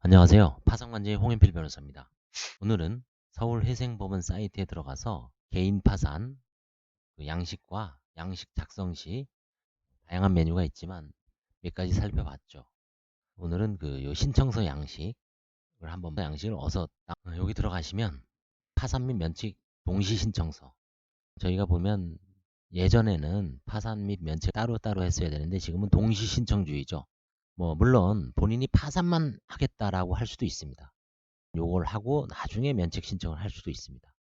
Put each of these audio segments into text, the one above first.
안녕하세요. 파산관제의 홍현필 변호사입니다. 오늘은 서울회생법원 사이트에 들어가서 개인 파산, 그 양식과 양식 작성 시 다양한 메뉴가 있지만 몇 가지 살펴봤죠. 오늘은 그요 신청서 양식을 한번 양식을 어서 딱- 어, 여기 들어가시면 파산 및 면책 동시 신청서 저희가 보면 예전에는 파산 및 면책 따로따로 했어야 되는데 지금은 동시 신청주의죠. 뭐 물론 본인이 파산만 하겠다라고 할 수도 있습니다. 요걸 하고 나중에 면책 신청을 할 수도 있습니다.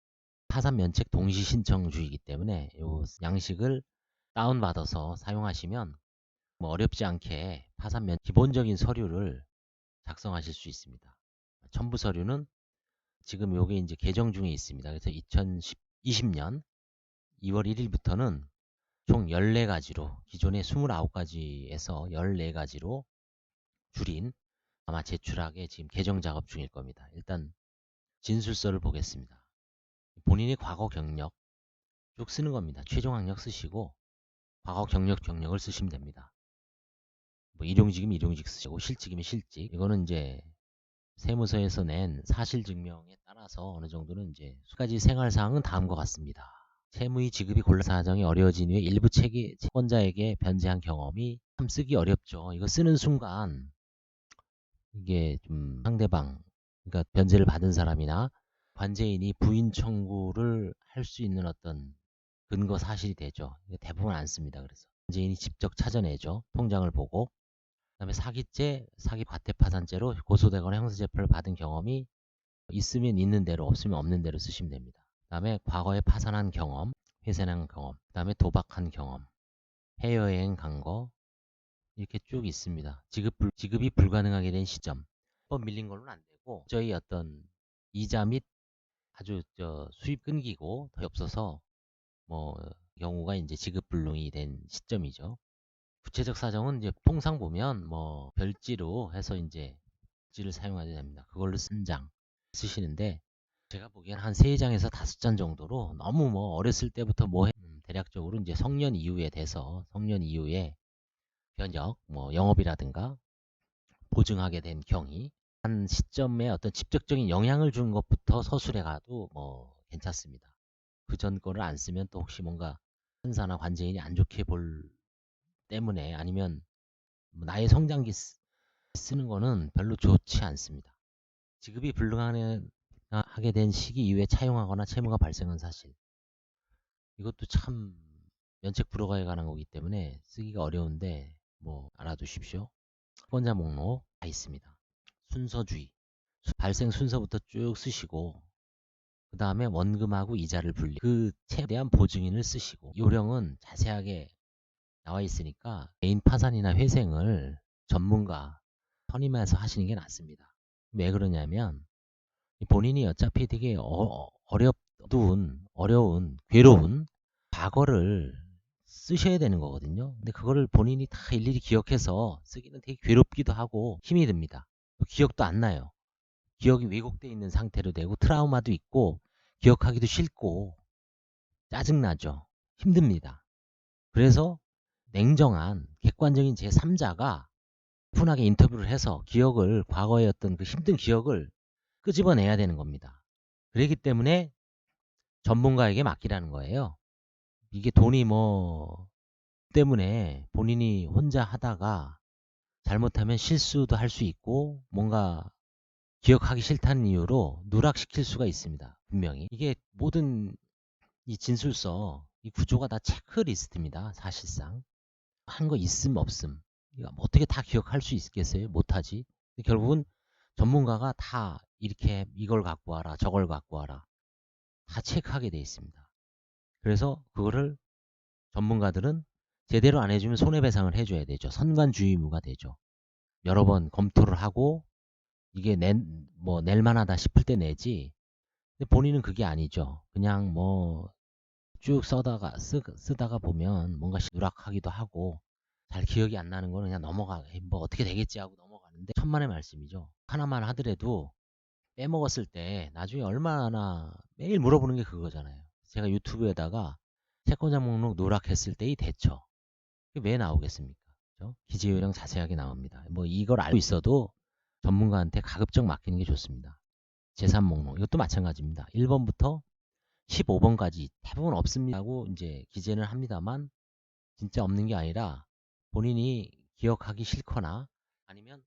파산 면책 동시 신청주의이기 때문에 요 양식을 다운받아서 사용하시면 뭐 어렵지 않게 파산 면 기본적인 서류를 작성하실 수 있습니다. 첨부 서류는 지금 요게 이제 개정 중에 있습니다. 그래서 2020년 2월 1일부터는 총 14가지로 기존의 29가지에서 14가지로 줄인 아마 제출하게 지금 개정 작업 중일 겁니다. 일단 진술서를 보겠습니다. 본인의 과거 경력 쭉 쓰는 겁니다. 최종 학력 쓰시고 과거 경력 경력을 쓰시면 됩니다. 뭐 일용직이면 일용직 쓰시고 실직이면 실직 이거는 이제 세무서에서 낸 사실 증명에 따라서 어느 정도는 이제 수가지 생활 사항은 다음과 같습니다. 채무의 지급이 곤란 사정이 어려워진 후에 일부 채기 채권자에게 변제한 경험이 참 쓰기 어렵죠. 이거 쓰는 순간 이게 좀 상대방, 그러니까 변제를 받은 사람이나 관제인이 부인 청구를 할 수 있는 어떤 근거 사실이 되죠. 대부분 안 씁니다. 그래서 관제인이 직접 찾아내죠. 통장을 보고 그다음에 사기죄, 사기 과태 파산죄로 고소되거나 형사재판을 받은 경험이 있으면 있는 대로 없으면 없는 대로 쓰시면 됩니다. 그다음에 과거에 파산한 경험, 회생한 경험, 그다음에 도박한 경험, 해외여행 간 거, 이렇게 쭉 있습니다. 지급 불, 지급이 불가능하게 된 시점. 법 밀린 걸로는 안 되고 저희 어떤 이자 및 아주 저 수입 끊기고 더 없어서 뭐 경우가 이제 지급 불능이 된 시점이죠. 구체적 사정은 이제 통상 보면 뭐 별지로 해서 이제 지를 사용하게 됩니다. 그걸로 쓴 장 쓰시는데 제가 보기엔 한 3장에서 5장 정도로 너무 뭐 어렸을 때부터 뭐 해, 음, 대략적으로 이제 성년 이후에 돼서 성년 이후에 변역, 뭐 영업이라든가 보증하게 된 경위 한 시점에 어떤 직접적인 영향을 준 것부터 서술해 가도 뭐 괜찮습니다. 그 전 거를 안 쓰면 또 혹시 뭔가 판사나 관제인이 안 좋게 볼 때문에 아니면 뭐 나의 성장기 쓰, 쓰는 거는 별로 좋지 않습니다. 지급이 불능하게 된 시기 이후에 차용하거나 채무가 발생한 사실 이것도 참 면책 불허가에 관한 거기 때문에 쓰기가 어려운데 뭐 알아두십시오. 권자 목록 다 있습니다. 순서주의 발생 순서부터 쭉 쓰시고 그 다음에 원금하고 이자를 분리 그 채에 대한 보증인을 쓰시고 요령은 자세하게 나와 있으니까 개인 파산이나 회생을 전문가 선임해서 하시는 게 낫습니다. 왜 그러냐면 본인이 어차피 되게 어, 어렵둔 어려운 괴로운 과거를 쓰셔야 되는 거거든요. 근데 그거를 본인이 다 일일이 기억해서 쓰기는 되게 괴롭기도 하고 힘이 듭니다. 기억도 안 나요. 기억이 왜곡되어 있는 상태로 되고 트라우마도 있고 기억하기도 싫고 짜증나죠. 힘듭니다. 그래서 냉정한 객관적인 제3자가 오픈하게 인터뷰를 해서 기억을 과거의 어떤 그 힘든 기억을 끄집어내야 되는 겁니다. 그렇기 때문에 전문가에게 맡기라는 거예요. 이게 돈이 뭐 때문에 본인이 혼자 하다가 잘못하면 실수도 할 수 있고 뭔가 기억하기 싫다는 이유로 누락시킬 수가 있습니다. 분명히 이게 모든 이 진술서 이 구조가 다 체크리스트입니다. 사실상 한 거 있음 없음 뭐 어떻게 다 기억할 수 있겠어요? 못하지. 결국은 전문가가 다 이렇게 이걸 갖고 와라 저걸 갖고 와라 다 체크하게 돼 있습니다. 그래서 그거를 전문가들은 제대로 안 해주면 손해배상을 해줘야 되죠. 선관주의무가 되죠. 여러 번 검토를 하고 이게 낸, 뭐 낼만하다 싶을 때 내지. 근데 본인은 그게 아니죠. 그냥 뭐 쭉 써다가 쓰, 쓰다가 보면 뭔가 누락하기도 하고 잘 기억이 안 나는 거는 그냥 넘어가. 뭐 어떻게 되겠지 하고 넘어가는데 천만의 말씀이죠. 하나만 하더라도 빼먹었을 때 나중에 얼마나 매일 물어보는 게 그거잖아요. 제가 유튜브에다가 채권자 목록 누락했을 때의 대처. 왜 나오겠습니까? 그죠? 기재 요령 자세하게 나옵니다. 뭐 이걸 알고 있어도 전문가한테 가급적 맡기는 게 좋습니다. 재산 목록 이것도 마찬가지입니다. 1번부터 15번까지 대부분 없습니다고 이제 기재는 합니다만 진짜 없는 게 아니라 본인이 기억하기 싫거나 아니면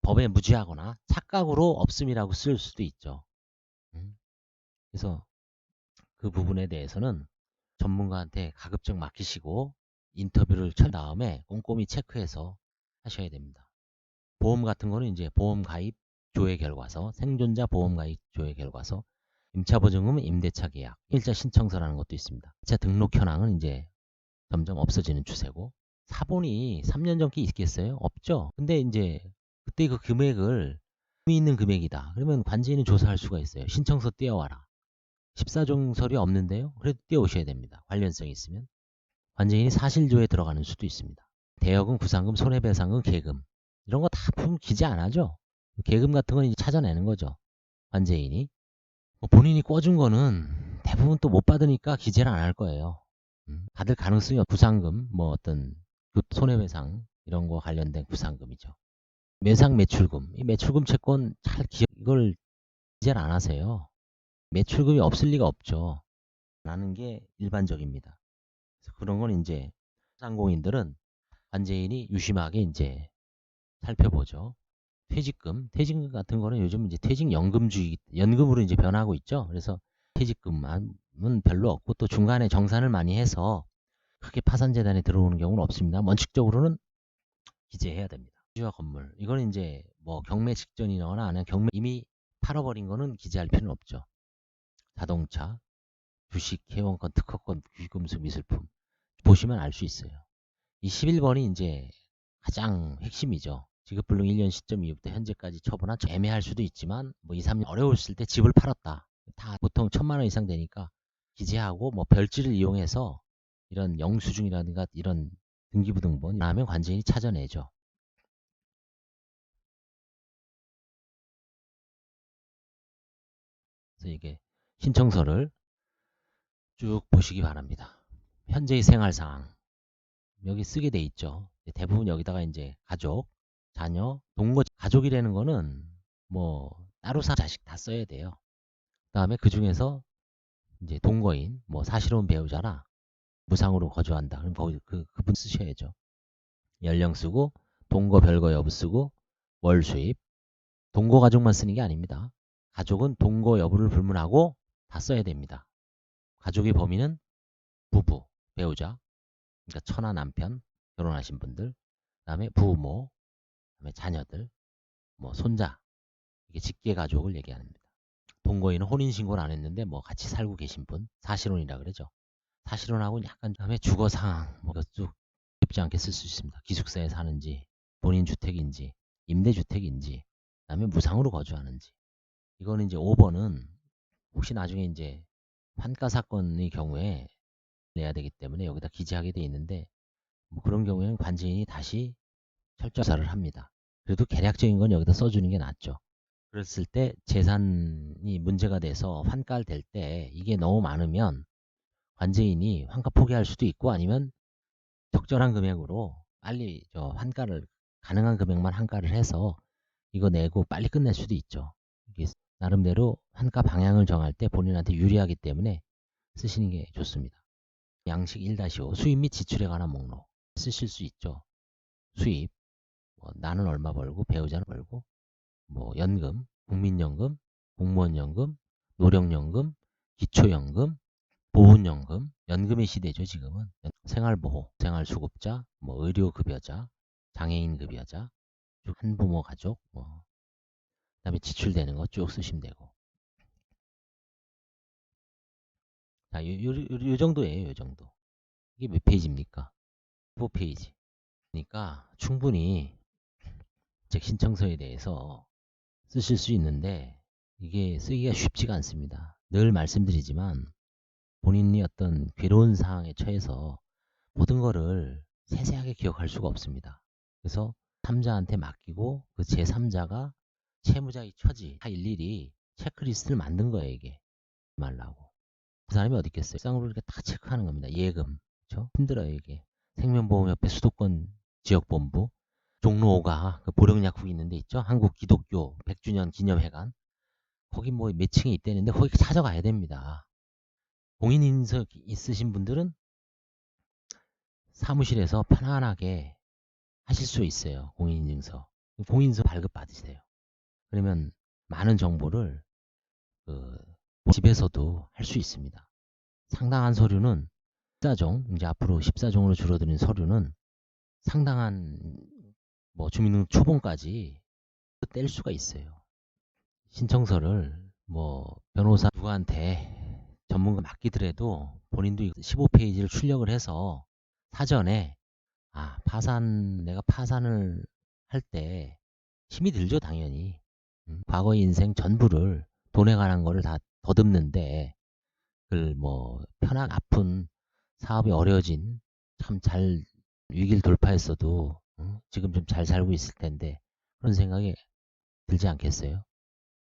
법에 무지하거나 착각으로 없음이라고 쓸 수도 있죠. 음. 그래서 그 부분에 대해서는 전문가한테 가급적 맡기시고 인터뷰를 천 다음에 꼼꼼히 체크해서 하셔야 됩니다. 보험 같은 거는 이제 보험 가입 조회 결과서, 생존자 보험 가입 조회 결과서, 임차 보증금 임대차 계약, 일자 신청서라는 것도 있습니다. 자 등록 현황은 이제 점점 없어지는 추세고 사본이 3년 전께 있겠어요? 없죠. 근데 이제 그때 그 금액을 의미 있는 금액이다. 그러면 관제인은 조사할 수가 있어요. 신청서 띄워와라. 14종설이 없는데요. 그래도 띄워오셔야 됩니다. 관련성이 있으면. 관제인이 사실조에 들어가는 수도 있습니다. 대여금, 구상금, 손해배상금, 계금 이런 거 다 보면 기재 안 하죠. 계금 같은 건 이제 찾아내는 거죠. 관제인이. 뭐 본인이 꿔준 거는 대부분 또 못 받으니까 기재를 안 할 거예요. 음, 받을 가능성이 없- 구상금, 뭐 어떤 그 손해배상 이런 거 관련된 구상금이죠. 매상 매출금, 이 매출금 채권 잘 기억 이걸 기재를 안 하세요. 매출금이 없을 리가 없죠. 라는 게 일반적입니다. 그래서 그런 건 이제 상공인들은 관제인이 유심하게 이제 살펴보죠. 퇴직금, 퇴직금 같은 거는 요즘 이제 퇴직연금주의, 연금으로 이제 변하고 있죠. 그래서 퇴직금은 별로 없고 또 중간에 정산을 많이 해서 크게 파산재단에 들어오는 경우는 없습니다. 원칙적으로는 기재해야 됩니다. 주와 건물, 이거는 이제 뭐 경매 직전이거나 아니면 경매 이미 팔아버린 거는 기재할 필요는 없죠. 자동차, 주식, 회원권, 특허권, 귀금수, 미술품 보시면 알 수 있어요. 이 11번이 이제 가장 핵심이죠. 지급불능 1년 시점 이후부터 현재까지 처분한 애매할 수도 있지만 뭐 2, 3년 어려웠을 때 집을 팔았다. 다 보통 천만 원 이상 되니까 기재하고 뭐 별지를 이용해서 이런 영수증이라든가 이런 등기부등본 하면 관제인이 찾아내죠. 그래서 이게 신청서를 쭉 보시기 바랍니다. 현재의 생활 상황 여기 쓰게 돼 있죠. 대부분 여기다가 이제 가족, 자녀, 동거 가족이라는 거는 뭐 따로 사 자식 다 써야 돼요. 그다음에 그 중에서 이제 동거인, 뭐 사실혼 배우자나 무상으로 거주한다. 그럼 거기 그 그분 쓰셔야죠. 연령 쓰고 동거 별거 여부 쓰고 월 수입. 동거 가족만 쓰는 게 아닙니다. 가족은 동거 여부를 불문하고 다 써야 됩니다. 가족의 범위는 부부, 배우자, 그러니까 처나 남편, 결혼하신 분들, 그다음에 부모, 그다음에 자녀들, 뭐 손자, 이게 직계 가족을 얘기합니다. 동거인은 혼인 신고를 안 했는데 뭐 같이 살고 계신 분, 사실혼이라 그러죠. 사실혼하고 약간 다음에 주거 상황, 뭐쭉 쉽지 않게 쓸 수 있습니다. 기숙사에 사는지, 본인 주택인지, 임대주택인지, 그다음에 무상으로 거주하는지. 이거는 이제 5번은 혹시 나중에 이제 환가 사건의 경우에 내야 되기 때문에 여기다 기재하게 돼 있는데 뭐 그런 경우에는 관제인이 다시 철저사를 합니다. 그래도 계략적인 건 여기다 써주는 게 낫죠. 그랬을 때 재산이 문제가 돼서 환가를 될 때 이게 너무 많으면 관제인이 환가 포기할 수도 있고 아니면 적절한 금액으로 빨리 저 환가를 가능한 금액만 환가를 해서 이거 내고 빨리 끝낼 수도 있죠. 나름대로 환가 방향을 정할 때 본인한테 유리하기 때문에 쓰시는 게 좋습니다. 양식 1-5 수입 및 지출에 관한 목록 쓰실 수 있죠. 수입 뭐 나는 얼마 벌고 배우자는 벌고 뭐 연금, 국민연금, 공무원연금, 노령연금, 기초연금, 보훈연금, 연금의 시대죠 지금은 생활보호, 생활수급자, 뭐 의료급여자, 장애인급여자, 쭉 한부모 가족, 뭐그 다음에 지출되는 거 쭉 쓰시면 되고 자, 요, 요, 요, 요 정도예요, 요 정도. 이게 몇 페이지입니까? 15페이지. 그러니까 충분히 책 신청서에 대해서 쓰실 수 있는데 이게 쓰기가 쉽지가 않습니다. 늘 말씀드리지만 본인이 어떤 괴로운 상황에 처해서 모든 거를 세세하게 기억할 수가 없습니다. 그래서 3자한테 맡기고 그 제3자가 채무자의 처지 다 일일이 체크리스트를 만든 거예요, 이게. 말라고. 그 사람이 어디 있겠어요? 쌍으로 이렇게 다 체크하는 겁니다. 예금. 그렇죠? 힘들어요, 이게. 생명보험협회 수도권 지역본부 종로 5가 그 보령약국이 있는데 있죠. 한국 기독교 100주년 기념회관. 거기 뭐 몇 층에 있다는데 거기 찾아가야 됩니다. 공인인증서 있으신 분들은 사무실에서 편안하게 하실 수 있어요. 공인인증서. 공인인증서 발급 받으세요. 그러면 많은 정보를 그 집에서도 할 수 있습니다. 상당한 서류는 14종, 이제 앞으로 14종으로 줄어드는 서류는 상당한 뭐 주민등록 초본까지 뗄 수가 있어요. 신청서를 뭐 변호사 누구한테 전문가 맡기더라도 본인도 15페이지를 출력을 해서 사전에 아 파산 내가 파산을 할 때 힘이 들죠 당연히 음, 과거 인생 전부를 돈에 관한 거를 다 더듬는데 그뭐 편한 아픈 사업이 어려워진 참 잘 위기를 돌파했어도 어, 지금 좀 잘 살고 있을 텐데 그런 생각이 들지 않겠어요?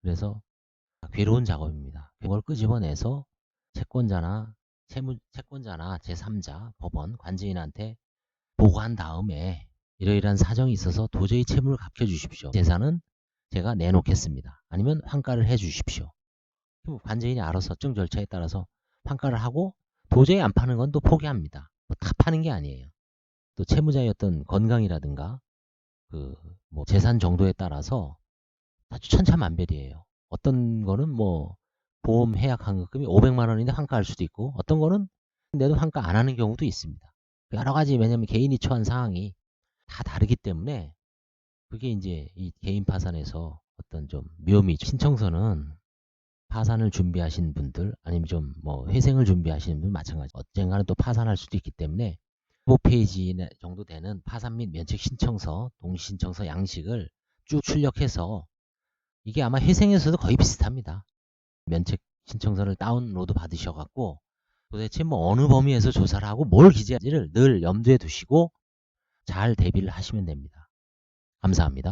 그래서 괴로운 작업입니다. 그걸 끄집어내서 채권자나 채무 채권자나 제3자 법원 관제인한테 보고한 다음에 이러이러한 사정이 있어서 도저히 채무를 갚여 주십시오. 재산은 제가 내놓겠습니다. 아니면 환가를 해 주십시오. 관제인이 알아서 특정 절차에 따라서 환가를 하고 도저히 안 파는 건 또 포기합니다. 뭐 다 파는 게 아니에요. 또 채무자의 어떤 건강이라든가 그 뭐 재산 정도에 따라서 아주 천차만별이에요. 어떤 거는 뭐 보험 해약 환급금이 500만 원인데 환가할 수도 있고 어떤 거는 내도 환가 안 하는 경우도 있습니다. 여러 가지 왜냐면 개인이 처한 상황이 다 다르기 때문에 그게 이제 이 개인 파산에서 어떤 좀 묘미 신청서는 파산을 준비하신 분들 아니면 좀 뭐 회생을 준비하시는 분 마찬가지 언젠가는 또 파산할 수도 있기 때문에 15페이지 정도 되는 파산 및 면책 신청서 동신청서 양식을 쭉 출력해서 이게 아마 회생에서도 거의 비슷합니다. 면책 신청서를 다운로드 받으셔갖고 도대체 뭐 어느 범위에서 조사를 하고 뭘 기재할지를 늘 염두에 두시고 잘 대비를 하시면 됩니다. 감사합니다.